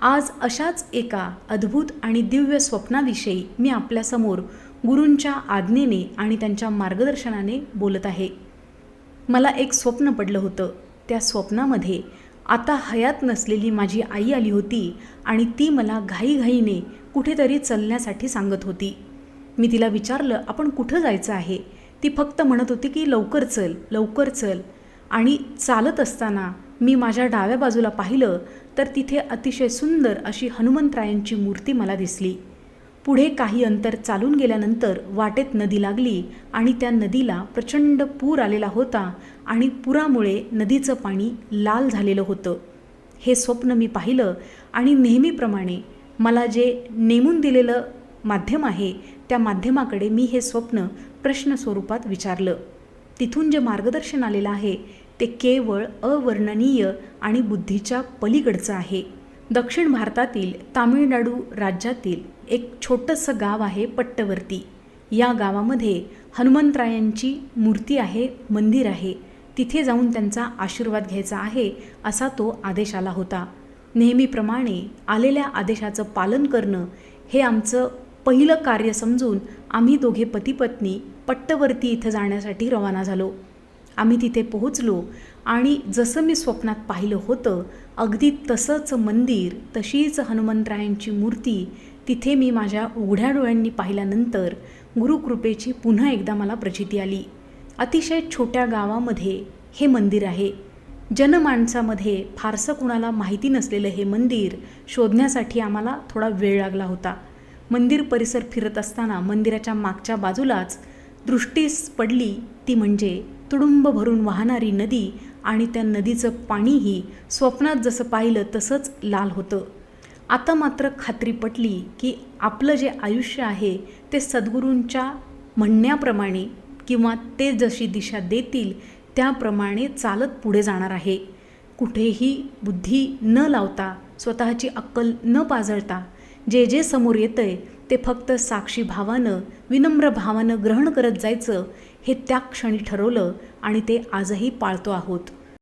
आज अशाच एका अद्भुत आणि दिव्य स्वप्नाविषयी मी आपल्यासमोर गुरूंच्या आज्ञेने आणि त्यांच्या मार्गदर्शनाने बोलत आहे. मला एक स्वप्न पडलं होतं. त्या स्वप्नामध्ये आता हयात नसलेली माझी आई आली होती आणि ती मला घाईघाईने कुठेतरी चलण्यासाठी सांगत होती. मी तिला विचारलं आपण कुठं जायचं आहे? ती फक्त म्हणत होती की लवकर चल लवकर चल. आणि चालत असताना मी माझ्या डाव्या बाजूला पाहिलं तर तिथे अतिशय सुंदर अशी हनुमंतरायांची मूर्ती मला दिसली. पुढे काही अंतर चालून गेल्यानंतर वाटेत नदी लागली आणि त्या नदीला प्रचंड पूर आलेला होता आणि पुरामुळे नदीचं पाणी लाल झालेलं होतं. हे स्वप्न मी पाहिलं आणि नेहमीप्रमाणे मला जे नेमून दिलेलं माध्यम आहे त्या माध्यमाकडे मी हे स्वप्न प्रश्न स्वरूपात विचारलं. तिथून जे मार्गदर्शन आलेलं आहे ते केवळ अवर्णनीय आणि बुद्धीच्या पलीकडचं आहे. दक्षिण भारतातील तामिळनाडू राज्यातील एक छोटंसं गाव आहे पट्टवर्ती. या गावामध्ये हनुमंतरायांची मूर्ती आहे मंदिर आहे. तिथे जाऊन त्यांचा आशीर्वाद घ्यायचा आहे असा तो आदेश आला होता. नेहमीप्रमाणे आलेल्या आदेशाचं पालन करणं हे आमचं पहिलं कार्य समजून आम्ही दोघे पतीपत्नी पट्टवर्ती इथं जाण्यासाठी रवाना झालो. आम्ही तिथे पोहोचलो आणि जसं मी स्वप्नात पाहिलं होतं अगदी तसंच मंदिर तशीच हनुमंतरायांची मूर्ती तिथे मी माझ्या उघड्या डोळ्यांनी पाहिल्यानंतर गुरुकृपेची पुन्हा एकदा मला प्रचिती आली. अतिशय छोट्या गावामध्ये हे मंदिर आहे. जनमानसामध्ये फारसं कुणाला माहिती नसलेलं हे मंदिर शोधण्यासाठी आम्हाला थोडा वेळ लागला होता. मंदिर परिसर फिरत असताना मंदिराच्या मागच्या बाजूलाच दृष्टीस पडली ती म्हणजे तुडुंब भरून वाहणारी नदी आणि त्या नदीचं पाणीही स्वप्नात जसं पाहिलं तसंच लाल होतं. आता मात्र खात्री पटली की आपलं जे आयुष्य आहे ते सद्गुरूंच्या म्हणण्याप्रमाणे किंवा ते जशी दिशा देतील त्याप्रमाणे चालत पुढे जाणार आहे. कुठेही बुद्धी न लावता स्वतःची अक्कल न पाजळता जे जे समोर येतं आहे ते फक्त साक्षी भावानं विनम्र भावानं ग्रहण करत जायचं हे त्या क्षणी ठरवलं आणि ते आजही पाळतो आहोत.